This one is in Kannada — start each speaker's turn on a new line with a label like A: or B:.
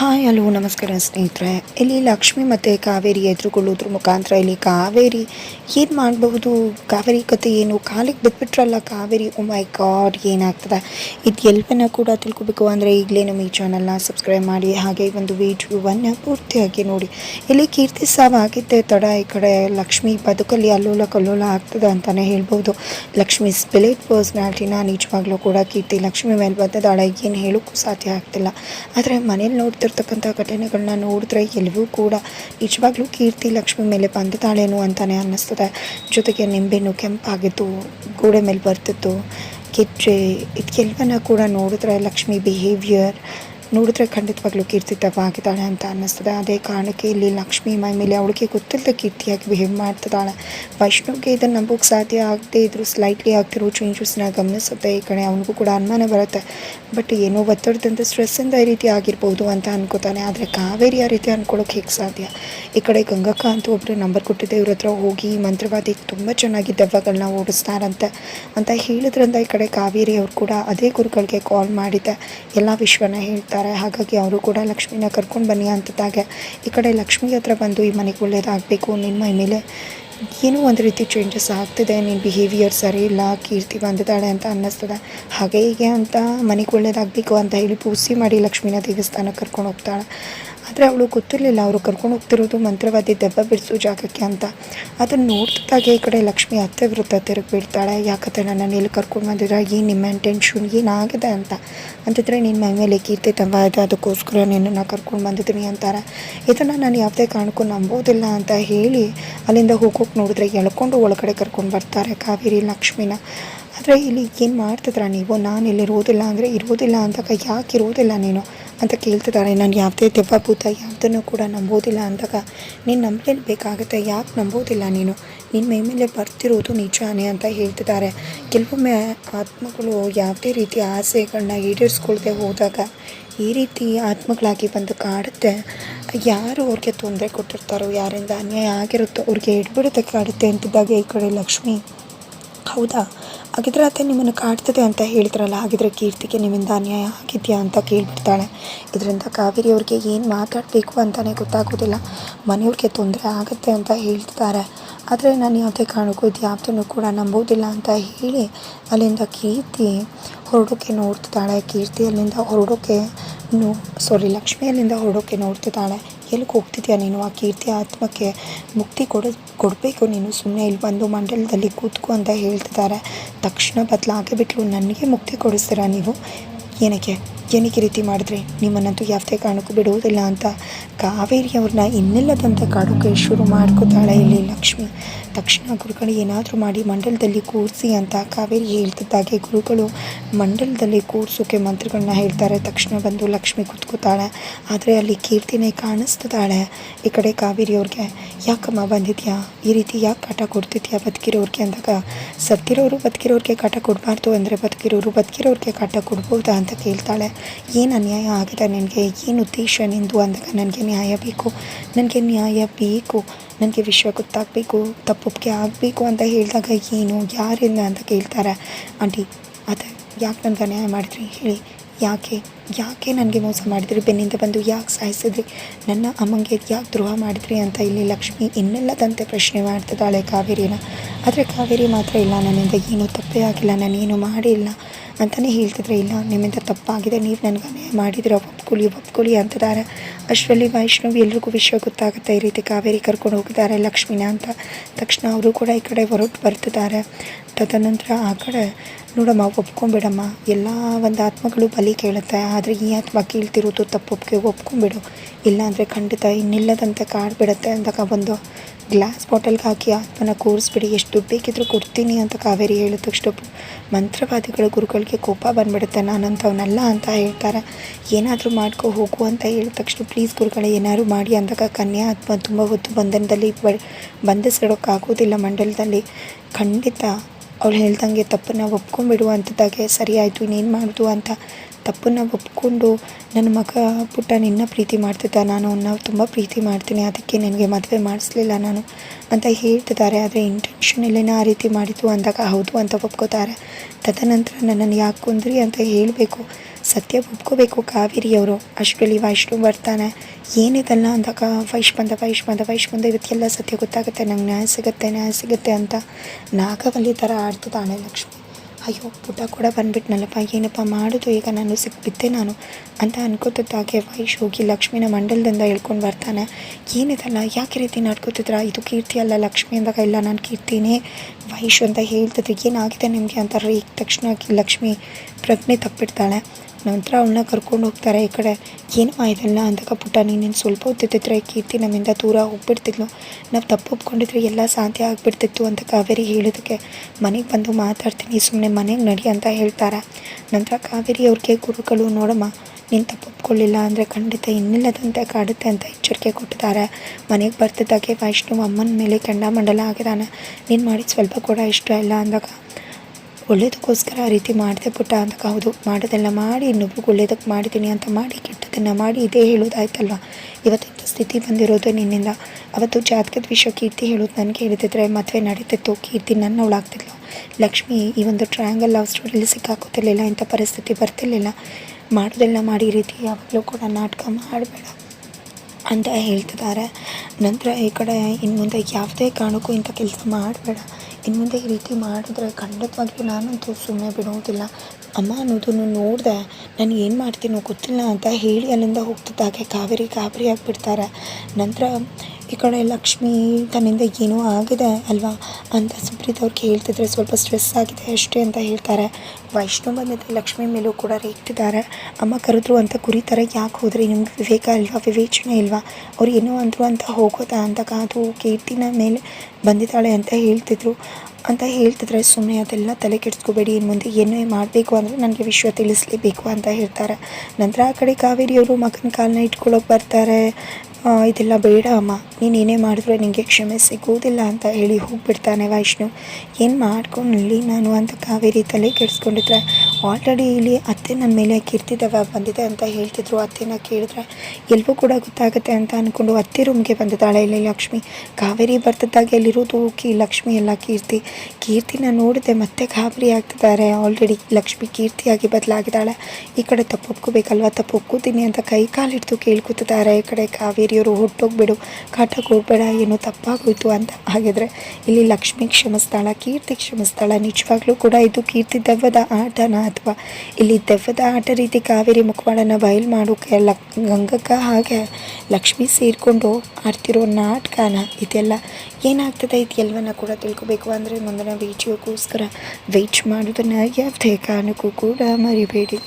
A: ಹಾಯ್, ಹಲೋ, ನಮಸ್ಕಾರ ಸ್ನೇಹಿತರೆ. ಇಲ್ಲಿ ಲಕ್ಷ್ಮಿ ಮತ್ತು ಕಾವೇರಿ ಎದುರುಗೊಳ್ಳೋದ್ರ ಮುಖಾಂತರ ಇಲ್ಲಿ ಕಾವೇರಿ ಏನು ಮಾಡಬಹುದು? ಕಾವೇರಿ ಕತೆ ಏನು? ಕಾಲಿಗೆ ಬಿದ್ದುಬಿಟ್ರಲ್ಲ ಕಾವೇರಿ? ಓ ಮೈ ಗಾಡ್ ಏನಾಗ್ತದೆ? ಇದು ಎಲ್ಲವನ್ನ ಕೂಡ ತಿಳ್ಕೊಬೇಕು ಅಂದರೆ ಈಗಲೇ ನಮ್ಮ ಈ ಚಾನಲ್ನ ಸಬ್ಸ್ಕ್ರೈಬ್ ಮಾಡಿ, ಹಾಗೆ ಒಂದು ವಿಡಿಯೋವನ್ನು ಪೂರ್ತಿಯಾಗಿ ನೋಡಿ. ಇಲ್ಲಿ ಕೀರ್ತಿ ಸಾವಾಗಿದ್ದೆ ತಡ ಈ ಕಡೆ ಲಕ್ಷ್ಮಿ ಬದುಕಲ್ಲಿ ಅಲ್ಲೋಲ ಕಲ್ಲೋಲ ಆಗ್ತದೆ ಅಂತಲೇ ಹೇಳ್ಬೋದು ಲಕ್ಷ್ಮಿ ಸ್ಪಿಲೇಟ್ ಪರ್ಸ್ನಾಲಿಟಿನ ನಿಜವಾಗ್ಲೂ ಕೂಡ ಕೀರ್ತಿ ಲಕ್ಷ್ಮಿ ಮೇಲೆ ಬಂದಿದ್ದಾಳೆ ಏನು ಹೇಳೋಕ್ಕೂ ಸಾಧ್ಯ ಆಗ್ತಿಲ್ಲ. ಆದರೆ ಮನೇಲಿ ನೋಡ್ತಿರ್ತಕ್ಕಂಥ ಘಟನೆಗಳನ್ನ ನೋಡಿದ್ರೆ ಎಲ್ಲವೂ ಕೂಡ ನಿಜವಾಗ್ಲೂ ಕೀರ್ತಿ ಲಕ್ಷ್ಮಿ ಮೇಲೆ ಬಂದಿದ್ದಾಳೇನು ಅಂತಲೇ ಅನ್ನಿಸ್ತದೆ. ಜೊತೆಗೆ ನಿಂಬೆನೂ ಕೆಂಪಾಗಿತ್ತು ಗೋಡೆ ಮೇಲೆ ಬರ್ತಿತ್ತು. ಗೆಜ್ಜೆ ಇದಕ್ಕೆಲ್ಲವನ್ನ ಕೂಡ ನೋಡಿದ್ರೆ ಲಕ್ಷ್ಮಿ ಬಿಹೇವಿಯರ್ ನೋಡಿದ್ರೆ ಖಂಡಿತವಾಗ್ಲೂ ಕೀರ್ತಿ ತಪ್ಪಾಗಿದ್ದಾಳೆ ಅಂತ ಅನ್ನಿಸ್ತದೆ. ಅದೇ ಕಾರಣಕ್ಕೆ ಇಲ್ಲಿ ಲಕ್ಷ್ಮಿ, ಮೈ ಮೇಲೆ ಅವಳಿಗೆ ಗೊತ್ತಿಲ್ಲದ ಕೀರ್ತಿಯಾಗಿ ಬಿಹೇವ್ ಮಾಡ್ತಿದ್ದಾಳೆ. ವೈಷ್ಣವ್ಗೆ ಇದನ್ನು ನಂಬೋಕೆ ಸಾಧ್ಯ ಆಗದೆ ಇದ್ರೂ ಸ್ಲೈಟ್ಲಿ ಆಗ್ತಿರೋ ಚೇಂಜಸ್ನ ಗಮನಿಸುತ್ತೆ. ಈ ಕಡೆ ಅವನಿಗೂ ಕೂಡ ಅನುಮಾನ ಬರುತ್ತೆ. ಬಟ್ ಏನೋ ಒತ್ತಡದಿಂದ ಸ್ಟ್ರೆಸ್ಸಿಂದ ಈ ರೀತಿ ಆಗಿರ್ಬೋದು ಅಂತ ಅನ್ಕೋತಾನೆ. ಆದರೆ ಕಾವೇರಿ ಆ ರೀತಿ ಅನ್ಕೊಳ್ಳೋಕೆ ಹೇಗೆ ಸಾಧ್ಯ? ಈ ಕಡೆ ಗಂಗಕ್ಕ ಅಂತ ಒಬ್ಬರು ನಂಬರ್ ಕೊಟ್ಟಿದ್ದೆ. ಇವ್ರ ಹತ್ರ ಹೋಗಿ ಮಂತ್ರವಾದಿ ತುಂಬ ಚೆನ್ನಾಗಿ ದೆವ್ವಗಳನ್ನ ಓಡಿಸ್ತಾರಂತೆ ಅಂತ ಹೇಳಿದ್ರಿಂದ ಈ ಕಡೆ ಕಾವೇರಿ ಅವ್ರು ಕೂಡ ಅದೇ ಗುರುಗಳಿಗೆ ಕಾಲ್ ಮಾಡಿದ್ದೆ. ಎಲ್ಲ ವಿಶ್ವನ ಹೇಳ್ತಾರೆ ಹಾಗಾಗಿ ಅವರು ಕೂಡ ಲಕ್ಷ್ಮಿನ ಕರ್ಕೊಂಡು ಬನ್ನಿ ಅಂತಿದ್ದಾಗೆ. ಈ ಕಡೆ ಲಕ್ಷ್ಮಿ ಹತ್ರ ಬಂದು ಈ ಮನೆಗೆ ಒಳ್ಳೇದಾಗಬೇಕು. ನಿಮ್ಮ ಮೈ ಮೇಲೆ ಏನೋ ಒಂದು ರೀತಿ ಚೇಂಜಸ್ ಆಗ್ತಿದೆ ನಿನ್ನ ಬಿಹೇವಿಯರ್ ಸರಿ ಇಲ್ಲ, ಕೀರ್ತಿ ಬಂದಿದ್ದಾಳೆ ಅಂತ ಅನ್ನಿಸ್ತದೆ. ಹಾಗೆ ಹೀಗೆ ಅಂತ ಮನೆಗೆ ಒಳ್ಳೇದಾಗಬೇಕು ಅಂತ ಹೇಳಿ ಪೂಜೆ ಮಾಡಿ ಲಕ್ಷ್ಮೀನ ದೇವಸ್ಥಾನಕ್ಕೆ ಕರ್ಕೊಂಡು ಹೋಗ್ತಾಳೆ. ಆದರೆ ಅವಳು ಗೊತ್ತಿರಲಿಲ್ಲ, ಅವರು ಕರ್ಕೊಂಡು ಹೋಗ್ತಿರೋದು ಮಂತ್ರವಾದಿ ದೆಬ್ಬ ಬಿಡಿಸೋ ಜಾಗಕ್ಕೆ ಅಂತ. ಅದನ್ನು ನೋಡ್ತಿದ್ದಾಗೆ ಈ ಕಡೆ ಲಕ್ಷ್ಮಿ ಅತ್ತೆ ವಿರುದ್ಧ ತಿರುಗಿ ಬಿಡ್ತಾಳೆ ಯಾಕತ್ತೆ ನನ್ನನ್ನು ಇಲ್ಲಿ ಕರ್ಕೊಂಡು ಬಂದಿದ್ರೆ ಏನು ನಿಮ್ಮ ಟೆನ್ಷನ್ ಏನಾಗಿದೆ ಅಂತ. ಅಂತಿದ್ರೆ ನಿನ್ನ ಮೈ ಮೇಲೆ ಕೀರ್ತಿ ತಂಬ, ಇದೆ ಅದಕ್ಕೋಸ್ಕರ ನಿನ್ನನ್ನು ಕರ್ಕೊಂಡು ಬಂದಿದ್ದೀನಿ ಅಂತಾರೆ. ಇದನ್ನು ನಾನು ಯಾವುದೇ ಕಾರಣಕ್ಕೂ ನಂಬೋದಿಲ್ಲ ಅಂತ ಹೇಳಿ ಅಲ್ಲಿಂದ ಹೋಗೋಕೆ ನೋಡಿದ್ರೆ ಎಳ್ಕೊಂಡು ಒಳಗಡೆ ಕರ್ಕೊಂಡು ಬರ್ತಾರೆ. ಕಾವೇರಿ ಲಕ್ಷ್ಮಿನ ಆದರೆ ಇಲ್ಲಿ ಏನು ಮಾಡ್ತಿದ್ರ ನೀವು? ನಾನು ಇಲ್ಲಿ ಇರೋದಿಲ್ಲ ಅಂದರೆ ಇರೋದಿಲ್ಲ ಅಂದಾಗ ಯಾಕೆ ಇರೋದಿಲ್ಲ ನೀನು? ಅಂತ ಕೇಳ್ತಿದ್ದಾರೆ ನಾನು ಯಾವುದೇ ದೆವ್ವ ಭೂತ ಯಾವುದನ್ನು ಕೂಡ ನಂಬೋದಿಲ್ಲ ಅಂದಾಗ ನೀನು ನಂಬಲೇಬೇಕಾಗುತ್ತೆ ಯಾಕೆ ನಂಬೋದಿಲ್ಲ ನೀನು? ನಿನ್ನ ಮೈ ಮೇಲೆ ಬರ್ತಿರೋದು ನಿಜಾನೇ ಅಂತ ಹೇಳ್ತಿದ್ದಾರೆ ಕೆಲವೊಮ್ಮೆ ಆತ್ಮಗಳು ಯಾವುದೇ ರೀತಿಯ ಆಸೆಗಳನ್ನ ಈಡೇರಿಸ್ಕೊಳ್ದೆ ಹೋದಾಗ ಈ ರೀತಿ ಆತ್ಮಗಳಾಗಿ ಬಂದು ಕಾಡುತ್ತೆ. ಯಾರು ಅವ್ರಿಗೆ ತೊಂದರೆ ಕೊಟ್ಟಿರ್ತಾರೋ, ಯಾರಿಂದ ಅನ್ಯಾಯ ಆಗಿರುತ್ತೋ ಅವ್ರಿಗೆ ಇಡ್ಬಿಡುತ್ತೆ ಕಾಡುತ್ತೆ ಅಂತಿದ್ದಾಗ ಈ ಕಡೆ ಲಕ್ಷ್ಮಿ. ಹೌದಾ? ಹಾಗಿದ್ರೆ ಅತ್ತೆ ನಿಮ್ಮನ್ನು ಕಾಡ್ತದೆ ಅಂತ ಹೇಳ್ತಾರಲ್ಲ, ಹಾಗಿದ್ರೆ ಕೀರ್ತಿಗೆ ನಿಮ್ಮಿಂದ ಅನ್ಯಾಯ ಆಗಿದೆಯಾ ಅಂತ ಕೇಳ್ಬಿಡ್ತಾಳೆ. ಇದರಿಂದ ಕಾವೇರಿ ಅವ್ರಿಗೆ ಏನು ಮಾತಾಡಬೇಕು ಅಂತಲೇ ಗೊತ್ತಾಗೋದಿಲ್ಲ. ಮನೆಯವ್ರಿಗೆ ತೊಂದರೆ ಆಗುತ್ತೆ ಅಂತ ಹೇಳ್ತಾರೆ ಆದರೆ ನಾನು ಯಾವುದೇ ಕಾರಣಕ್ಕೂ ಇದು ಯಾವುದನ್ನು ಕೂಡ ನಂಬೋದಿಲ್ಲ ಅಂತ ಹೇಳಿ ಅಲ್ಲಿಂದ ಕೀರ್ತಿ ಹೊರಡೋಕ್ಕೆ ನೋಡ್ತಿದ್ದಾಳೆ. ಕೀರ್ತಿ ಅಲ್ಲಿಂದ ಹೊರಡೋಕ್ಕೆ ನೋ ಸಾರಿ ಲಕ್ಷ್ಮಿ ಅಲ್ಲಿಂದ ಹೊರಡೋಕ್ಕೆ ನೋಡ್ತಿದ್ದಾಳೆ. ಎಲ್ಲಿಗೆ ಹೋಗ್ತಿದ್ಯಾ ನೀನು? ಆ ಕೀರ್ತಿ ಆತ್ಮಕ್ಕೆ ಮುಕ್ತಿ ಕೊಡ, ಕೊಡಬೇಕು ನೀನು. ಸುಮ್ಮನೆ ಇಲ್ಲಿ ಬಂದು ಮಂಡಲದಲ್ಲಿ ಕೂತ್ಕೊ ಅಂತ ಹೇಳ್ತಿದ್ದಾರೆ. ತಕ್ಷಣ ಬದಲಾಗೆ ಬಿಟ್ಟರು ನನಗೆ ಮುಕ್ತಿ ಕೊಡಿಸ್ತೀರಾ ನೀವು? ಏನಕ್ಕೆ? ಏನಕ್ಕೆ ರೀತಿ ಮಾಡಿದ್ರೆ? ನಿಮ್ಮನ್ನಂತೂ ಯಾವುದೇ ಕಾರಣಕ್ಕೂ ಬಿಡುವುದಿಲ್ಲ ಅಂತ. ಕಾವೇರಿ ಅವ್ರನ್ನ ಇನ್ನಿಲ್ಲದಂತೆ ಕಾಡೋಕೆ ಶುರು ಮಾಡ್ಕೋತಾಳೆ ಇಲ್ಲಿ ಲಕ್ಷ್ಮಿ. ತಕ್ಷಣ ಗುರುಗಳು ಏನಾದರೂ ಮಾಡಿ ಮಂಡಲದಲ್ಲಿ ಕೂರಿಸಿ ಅಂತ ಕಾವೇರಿ ಹೇಳ್ತಿದ್ದಾಗೆ ಗುರುಗಳು. ಮಂಡಲದಲ್ಲಿ ಕೂರಿಸೋಕೆ ಮಂತ್ರಗಳನ್ನ ಹೇಳ್ತಾರೆ. ತಕ್ಷಣ ಬಂದು ಲಕ್ಷ್ಮಿ ಕೂತ್ಕೋತಾಳೆ. ಆದರೆ ಅಲ್ಲಿ ಕೀರ್ತಿನೇ ಕಾಣಿಸ್ತಿದ್ದಾಳೆ ಈ ಕಡೆ ಕಾವೇರಿ ಅವ್ರಿಗೆ. ಯಾಕಮ್ಮ ಬಂದಿದ್ಯಾ? ಈ ರೀತಿ ಯಾಕೆ ಕಾಟ ಕೊಡ್ತಿದ್ಯಾ ಬದುಕಿರೋರಿಗೆ ಅಂದಾಗ? ಸತ್ತಿರೋರು ಬದುಕಿರೋರಿಗೆ ಕಾಟ ಕೊಡಬಾರ್ದು ಅಂದರೆ ಬದುಕಿರೋರು ಬದುಕಿರೋರಿಗೆ ಕಾಟ ಕೊಡ್ಬೋದಾ ಅಂತ ಕೇಳ್ತಾಳೆ. ಏನು ಅನ್ಯಾಯ ಆಗಿದೆ? ನನಗೆ ಏನು ಉದ್ದೇಶ ನಿಂದು ಅಂದಾಗ ನನಗೆ ನ್ಯಾಯ ಬೇಕು. ನನಗೆ ನ್ಯಾಯ ಬೇಕು. ನನಗೆ ವಿಷಯ ಗೊತ್ತಾಗಬೇಕು. ತಪ್ಪೊಪ್ಪಿಗೆ ಆಗಬೇಕು ಅಂತ ಹೇಳಿದಾಗ ಏನು? ಯಾರಿಂದ ಅಂತ ಕೇಳ್ತಾರೆ? ಆಂಟಿ, ಅದು ಯಾಕೆ ನನಗೆ ಅನ್ಯಾಯ ಮಾಡಿದ್ರಿ? ಹೇಳಿ. ಯಾಕೆ? ಯಾಕೆ ನನಗೆ ಮೋಸ ಮಾಡಿದ್ರಿ? ಬೆನ್ನಿಂದ ಬಂದು ಯಾಕೆ ಸಾಯಿಸಿದ್ರಿ? ನನ್ನ ಅಮ್ಮಂಗೆ ಯಾಕೆ ದ್ರೋಹ ಮಾಡಿದ್ರಿ ಅಂತ ಇಲ್ಲಿ ಲಕ್ಷ್ಮಿ ಇನ್ನೆಲ್ಲದಂತೆ ಪ್ರಶ್ನೆ ಮಾಡ್ತಿದ್ದಾಳೆ ಕಾವೇರಿನ. ಆದರೆ ಕಾವೇರಿ ಮಾತ್ರ ಇಲ್ಲ. ನನ್ನಿಂದ ಏನೂ ತಪ್ಪೇ ಆಗಿಲ್ಲ. ನಾನೇನು ಮಾಡಿಲ್ಲ. ಅಂತಲೇ ಹೇಳ್ತಿದ್ರೆ. ಇಲ್ಲ ನಿಮ್ಮಿಂದ ತಪ್ಪಾಗಿದೆ. ನೀವು ನನಗೆ ಅನ್ಯಾಯ ಮಾಡಿದಿರ ಒಪ್ಕೊಳ್ಳಿ ಒಪ್ಕೊಳ್ಳಿ ಅಂತಿದ್ದಾರೆ. ಅಶ್ವಲಿ ವೈಷ್ಣವ್ ಎಲ್ರಿಗೂ ವಿಷಯ ಗೊತ್ತಾಗುತ್ತೆ. ಈ ರೀತಿ ಕಾವೇರಿ ಕರ್ಕೊಂಡು ಹೋಗಿದ್ದಾರೆ ಲಕ್ಷ್ಮಿನ ಅಂತ. ತಕ್ಷಣ ಅವರು ಕೂಡ ಈ ಕಡೆ ಹೊರಟು ಬರ್ತಿದ್ದಾರೆ. ತದನಂತರ ಆ ಕಡೆ, ನೋಡಮ್ಮ ಒಪ್ಕೊಂಬಿಡಮ್ಮ ಎಲ್ಲ ಒಂದು ಆತ್ಮಗಳು ಬಲಿ ಕೇಳುತ್ತೆ. ಆದರೆ ಈ ಆತ್ಮ ಕೇಳ್ತಿರೋದು ತಪ್ಪೊಪ್ಪಿಗೆ ಒಪ್ಕೊಂಬಿಡು ಇಲ್ಲಾಂದರೆ ಖಂಡಿತ ಇನ್ನಿಲ್ಲದಂತೆ ಕಾಡ್ಬಿಡುತ್ತೆ ಅಂದಾಗ ಒಂದು ಗ್ಲಾಸ್ ಬಾಟಲ್ಗೆ ಹಾಕಿ ಆತ್ಮನ ಕೂರಿಸ್ಬಿಡಿ, ಎಷ್ಟು ದುಡ್ಡು ಬೇಕಿದ್ರು ಕೊಡ್ತೀನಿ ಅಂತ ಕಾವೇರಿ ಹೇಳಿದ ತಕ್ಷಣ ಮಂತ್ರವಾದಿಗಳ ಗುರುಗಳಿಗೆ ಕೋಪ ಬಂದ್ಬಿಡುತ್ತೆ. ನಾನಂಥವನಲ್ಲ ಅಂತ ಹೇಳ್ತಾರೆ. ಏನಾದರೂ ಮಾಡ್ಕೊ, ಹೋಗು ಅಂತ ಹೇಳಿದ ತಕ್ಷಣ ಪ್ಲೀಸ್ ಗುರುಗಳೇ, ಏನಾದ್ರು ಮಾಡಿ ಅಂದಾಗ ಕನ್ಯಾ ಆತ್ಮ ತುಂಬ ಹೊತ್ತು ಬಂಧನದಲ್ಲಿ ಬ, ಬಂಧಿಸಿಡೋಕ್ಕಾಗೋದಿಲ್ಲ ಮಂಡಲದಲ್ಲಿ. ಖಂಡಿತ ಅವಳು ಹೇಳ್ದಂಗೆ ತಪ್ಪನ್ನು ಒಪ್ಕೊಂಡ್ಬಿಡುವಂಥದ್ದಾಗೆ ಸರಿ ಆಯಿತು ಇನ್ನೇನು ಮಾಡೋದು ಅಂತ ತಪ್ಪನ್ನು ಒಪ್ಪಿಕೊಂಡು ನನ್ನ ಮಗ ಪುಟ್ಟ ನಿನ್ನ ಪ್ರೀತಿ ಮಾಡ್ತಿದ್ದ. ನಾನು ಅವನ್ನ ತುಂಬ ಪ್ರೀತಿ ಮಾಡ್ತೀನಿ. ಅದಕ್ಕೆ ನನಗೆ ಮದುವೆ ಮಾಡಿಸ್ಲಿಲ್ಲ ನಾನು ಅಂತ ಹೇಳ್ತಿದ್ದಾರೆ. ಆದರೆ ಇಂಟೆನ್ಷನಲ್ಲೇನೋ ಆ ರೀತಿ ಮಾಡಿತು ಅಂದಾಗ ಹೌದು ಅಂತ ಒಪ್ಕೋತಾರೆ. ತದನಂತರ ನನ್ನನ್ನು ಯಾಕೆ ಕುಂದ್ರಿ ಅಂತ ಹೇಳಬೇಕು. ಸತ್ಯ ಒಪ್ಕೋಬೇಕು ಕಾವೇರಿಯವರು ಅಷ್ಟರಲ್ಲಿ ವೈಷ್ಣು ಬರ್ತಾನೆ. ಏನಿದಲ್ಲ ಅಂದಾಗ ವೈಶ್ ಬಂದ ವೈಶ್ ಬಂದ ವೈಶ್ ಬಂದ ಇವತ್ತೆಲ್ಲ ಸತ್ಯ ಗೊತ್ತಾಗುತ್ತೆ. ನಂಗೆ ನ್ಯಾಯ ಸಿಗುತ್ತೆ ನ್ಯಾಯ ಸಿಗುತ್ತೆ ಅಂತ ನಾಗವಲ್ಲಿ ಥರ ಆಡ್ತಿದ್ದಾಳೆ ಲಕ್ಷ್ಮಿ. ಅಯ್ಯೋ ಪುಟ ಕೂಡ ಬಂದ್ಬಿಟ್ನಲ್ಲಪ್ಪ, ಏನಪ್ಪ ಮಾಡೋದು? ಈಗ ನಾನು ಸಿಕ್ಬಿದ್ದೆ ನಾನು. ಅಂತ ಅನ್ಕೋತಿದ್ದಾಗೆ ವೈಶ್ ಹೋಗಿ ಲಕ್ಷ್ಮಿನ ಮಂಡಲದಿಂದ ಹೇಳ್ಕೊಂಡು ಬರ್ತಾನೆ. ಏನಿದಲ್ಲ, ಯಾಕೆ ರೀತಿ ನಡ್ಕೋತಿದ್ರ? ಇದು ಕೀರ್ತಿ ಅಲ್ಲ, ಲಕ್ಷ್ಮಿ ಅಂದಾಗ ಇಲ್ಲ ನಾನು ಕೀರ್ತಿನೇ. ವೈಶ್ ಅಂತ ಹೇಳ್ತಿದ್ರು ಏನಾಗಿದೆ ನಿಮಗೆ? ಅಂತ ಈಗ ತಕ್ಷಣ ಲಕ್ಷ್ಮಿ ಪ್ರಜ್ಞೆ ತಪ್ಪಿಡ್ತಾಳೆ. ನಂತರ ಅವಳನ್ನ ಕರ್ಕೊಂಡು ಹೋಗ್ತಾರೆ. ಈ ಕಡೆ ಏನಮ್ಮ ಆಯ್ತಲ್ಲ ಅಂದಾಗ ಪುಟ್ಟ ನೀನು ಸ್ವಲ್ಪ ಹೊತ್ತಿದ್ರೆ ಕೀರ್ತಿ ನಮ್ಮಿಂದ ದೂರ ಹೋಗ್ಬಿಡ್ತಿದ್ಲು. ನಾವು ತಪ್ಪು ಒಪ್ಕೊಂಡಿದ್ರೆ ಎಲ್ಲ ಸಾಧ್ಯ ಆಗಿಬಿಡ್ತಿತ್ತು, ಅಂತ ಕಾವೇರಿ ಹೇಳಿದಕ್ಕೆ ಮನೆಗೆ ಬಂದು ಮಾತಾಡ್ತೀನಿ ಸುಮ್ಮನೆ ಮನೆಗೆ ನಡಿ ಅಂತ ಹೇಳ್ತಾರೆ. ನಂತರ ಕಾವೇರಿ ಅವ್ರಿಗೆ, ಗುರುಗಳು, ನೋಡಮ್ಮ, ನೀನು ತಪ್ಪು ಒಪ್ಕೊಳ್ಳಿಲ್ಲ ಅಂದರೆ ಖಂಡಿತ ಇನ್ನಿಲ್ಲದಂತೆ ಕಾಡುತ್ತೆ ಅಂತ ಎಚ್ಚರಿಕೆ ಕೊಟ್ಟಿದ್ದಾರೆ. ಮನೆಗೆ ಬರ್ತಿದ್ದಾಗೆ ವೈಷ್ಣವ್ ಅಮ್ಮನ ಮೇಲೆ ಕೆಂಡಾಮಂಡಲ ಆಗಿದ್ದಾನೆ ನೀನು ಮಾಡಿದ ಸ್ವಲ್ಪ ಕೂಡ ಇಷ್ಟ ಇಲ್ಲ ಅಂದಾಗ ಒಳ್ಳೇದಕ್ಕೋಸ್ಕರ ಆ ರೀತಿ ಮಾಡಿದೆ ಪುಟ್ಟ ಅಂತ ಹೌದು. ಮಾಡೋದೆಲ್ಲ ಮಾಡಿ, ಇನ್ನೊಬ್ರಿಗೆ ಒಳ್ಳೇದಕ್ಕೆ ಮಾಡಿದ್ದೀನಿ ಅಂತ ಮಾಡಿ ಕೆಟ್ಟದನ್ನು ಮಾಡಿ ಇದೇ ಹೇಳೋದಾಯ್ತಲ್ವ? ಇವತ್ತಿನ ಸ್ಥಿತಿ ಬಂದಿರೋದು ನಿನ್ನಿಂದ. ಅವತ್ತು ಜಾತಕದ ವಿಷಯ ಕೀರ್ತಿ ಹೇಳೋದು ನನಗೆ ಹೇಳಿದ್ರೆ ಮದುವೆ ನಡೀತಿತ್ತು. ಕೀರ್ತಿ ನನ್ನ ಅವಳಾಗ್ತಿದ್ಲು ಲಕ್ಷ್ಮಿ ಈ ಒಂದು ಟ್ರಯಾಂಗಲ್ ಲವ್ ಸ್ಟೋರಿಯಲ್ಲಿ ಸಿಕ್ಕಾಕೋತಿರ್ಲಿಲ್ಲ, ಇಂಥ ಪರಿಸ್ಥಿತಿ ಬರ್ತಿರ್ಲಿಲ್ಲ. ಮಾಡೋದೆಲ್ಲ ಮಾಡಿ ರೀತಿ ಯಾವಾಗಲೂ ಕೂಡ ನಾಟಕ ಮಾಡಬೇಡ ಅಂತ ಹೇಳ್ತಿದ್ದಾರೆ. ನಂತರ ಈ ಕಡೆ ಇನ್ನು ಮುಂದೆ ಯಾವುದೇ ಕಾರಣಕ್ಕೂ ಇಂಥ ಕೆಲಸ ಮಾಡಬೇಡ. ಇನ್ನು ಮುಂದೆ ಈ ರೀತಿ ಮಾಡಿದ್ರೆ ಖಂಡಿತವಾಗಿಯೂ ನಾನಂತೂ ಸುಮ್ಮನೆ ಬಿಡೋದಿಲ್ಲ. ಅಮ್ಮ ಅನ್ನೋದನ್ನು ನೋಡಿದೆ, ನಾನು ಏನು ಮಾಡ್ತೀನೋ ಗೊತ್ತಿಲ್ಲ ಅಂತ ಹೇಳಿ ಅಲ್ಲಿಂದ ಹೋಗ್ತಿದ್ದಾಗೆ ಕಾವೇರಿ ಗಾಬರಿ ಆಗಿಬಿಡ್ತಾರೆ. ನಂತರ ಈ ಕಡೆ ಲಕ್ಷ್ಮಿ ತನ್ನಿಂದ ಏನೋ ಆಗಿದೆ ಅಲ್ವಾ ಅಂತ ಸುಪ್ರೀತ್ ಅವ್ರಿಗೆ ಹೇಳ್ತಿದ್ರೆ ಸ್ವಲ್ಪ ಸ್ಟ್ರೆಸ್ ಆಗಿದೆ ಅಷ್ಟೇ ಅಂತ ಹೇಳ್ತಾರೆ. ವೈಷ್ಣು ಬಂದಿದ್ದೆ ಲಕ್ಷ್ಮಿ ಮೇಲೂ ಕೂಡ ರೇಗ್ತಿದ್ದಾರೆ. ಅಮ್ಮ ಕರೆದ್ರು ಅಂತ ಕುರಿತಾರೆ ಯಾಕೆ ಹೋದರೆ? ನಿಮ್ಗೆ ವಿವೇಕ ಇಲ್ವಾ ವಿವೇಚನೆ ಇಲ್ವಾ? ಅವ್ರು ಏನೋ ಅಂದರು ಅಂತ ಹೋಗೋದಾ ಅಂತ ಕಾದು ಕೀರ್ತಿನ ಮೇಲೆ ಬಂದಿದ್ದಾಳೆ ಅಂತ ಹೇಳ್ತಿದ್ರು. ಅಂತ ಹೇಳ್ತಿದ್ರೆ ಸುಮ್ಮನೆ ಅದೆಲ್ಲ ತಲೆ ಕೆಡಿಸ್ಕೋಬೇಡಿ ಇನ್ನು ಮುಂದೆ ಏನೇ ಮಾಡಬೇಕು ಅಂದರೆ ನನಗೆ ವಿಶ್ವ ತಿಳಿಸ್ಲೇಬೇಕು ಅಂತ ಹೇಳ್ತಾರೆ. ನಂತರ ಆ ಕಡೆ ಕಾವೇರಿಯವರು ಮಗನ ಕಾಲನ್ನ ಇಟ್ಕೊಳ್ಳೋಕೆ ಬರ್ತಾರೆ. ಇದೆಲ್ಲ ಬೇಡ ಅಮ್ಮ. ನೀನು ಏನೇ ಮಾಡಿದ್ರು ನಿನಗೆ ಕ್ಷಮೆ ಸಿಗೋದಿಲ್ಲ ಅಂತ ಹೇಳಿ ಹೋಗ್ಬಿಡ್ತಾನೆ ವೈಷ್ಣು. ಏನು ಮಾಡ್ಕೊಂಡ್ಲಿ ನಾನು ಅಂತ ಕಾವೇರಿ ತಲೆ ಕೆಡಿಸ್ಕೊಂಡಿದ್ರೆ? ಆಲ್ರೆಡಿ ಇಲ್ಲಿ ಅತ್ತೆ ನನ್ನ ಮೇಲೆ ಕೀರ್ತಿದವ, ಬಂದಿದೆ ಅಂತ ಹೇಳ್ತಿದ್ರು. ಅತ್ತೆನ ಕೇಳಿದ್ರೆ ಎಲ್ಲವೂ ಕೂಡ ಗೊತ್ತಾಗುತ್ತೆ ಅಂತ ಅಂದ್ಕೊಂಡು ಅತ್ತೆ ರೂಮ್ಗೆ ಬಂದಿದ್ದಾಳೆ. ಇಲ್ಲಿ ಲಕ್ಷ್ಮಿ, ಕಾವೇರಿ ಬರ್ತಿದ್ದಾಗ ಅಲ್ಲಿರೋದು ಕಿ, ಲಕ್ಷ್ಮಿ ಎಲ್ಲ ಕೀರ್ತಿ. ಕೀರ್ತಿನ ನೋಡಿದೆ ಮತ್ತೆ ಗಾಬರಿ ಆಗ್ತಿದ್ದಾರೆ. ಆಲ್ರೆಡಿ ಲಕ್ಷ್ಮಿ ಕೀರ್ತಿಯಾಗಿ ಬದಲಾಗಿದ್ದಾಳೆ. ಈ ಕಡೆ ತಪ್ಪು ಒಪ್ಕೋಬೇಕಲ್ವ ತಪ್ಪು ಒಪ್ಕೋತೀನಿ ಅಂತ ಕೈ ಕಾಲಿಡ್ತು ಕೇಳ್ಕೊತಿದ್ದಾರೆ. ಈ ಕಡೆ ಕಾವೇರಿಯವರು ಹೊಟ್ಟೋಗ್ಬಿಡು, ಕಾಟ ಕೊಡಬೇಡ, ಏನು ತಪ್ಪಾಗೋಯ್ತು ಅಂತ ಹಾಗಿದ್ರೆ ಇಲ್ಲಿ ಲಕ್ಷ್ಮಿ ಕ್ಷಮಿಸ್ತಾಳ ಕೀರ್ತಿ ಕ್ಷಮಿಸ್ತಾಳ ನಿಜವಾಗ್ಲೂ ಕೂಡ ಇದು ಕೀರ್ತಿ ದೆವ್ವದ ಆಟನ ಅಥವಾ? ಇಲ್ಲಿ ದೆವ್ವದ ಆಟ ರೀತಿ ಕಾವೇರಿ, ಮುಖವಾಡನ ಬಯಲು ಮಾಡೋಕೆ, ಲಕ್, ಗಂಗಕ್ಕ ಹಾಗೆ ಲಕ್ಷ್ಮಿ ಸೇರಿಕೊಂಡು ಆಡ್ತಿರೋ ನಾಟಕನ ಇದೆಲ್ಲ ಏನಾಗ್ತದೆ ಇದು ಎಲ್ಲವನ್ನ ಕೂಡ ತಿಳ್ಕೊಬೇಕು ಅಂದರೆ ಮುಂದಿನ ವೀಡಿಯೋಗೋಸ್ಕರ ವೆಯ್ಟ್ ಮಾಡೋದನ್ನು ಯಾವುದೇ ಕಾರಣಕ್ಕೂ ಕೂಡ ಮರಿಬೇಡಿ.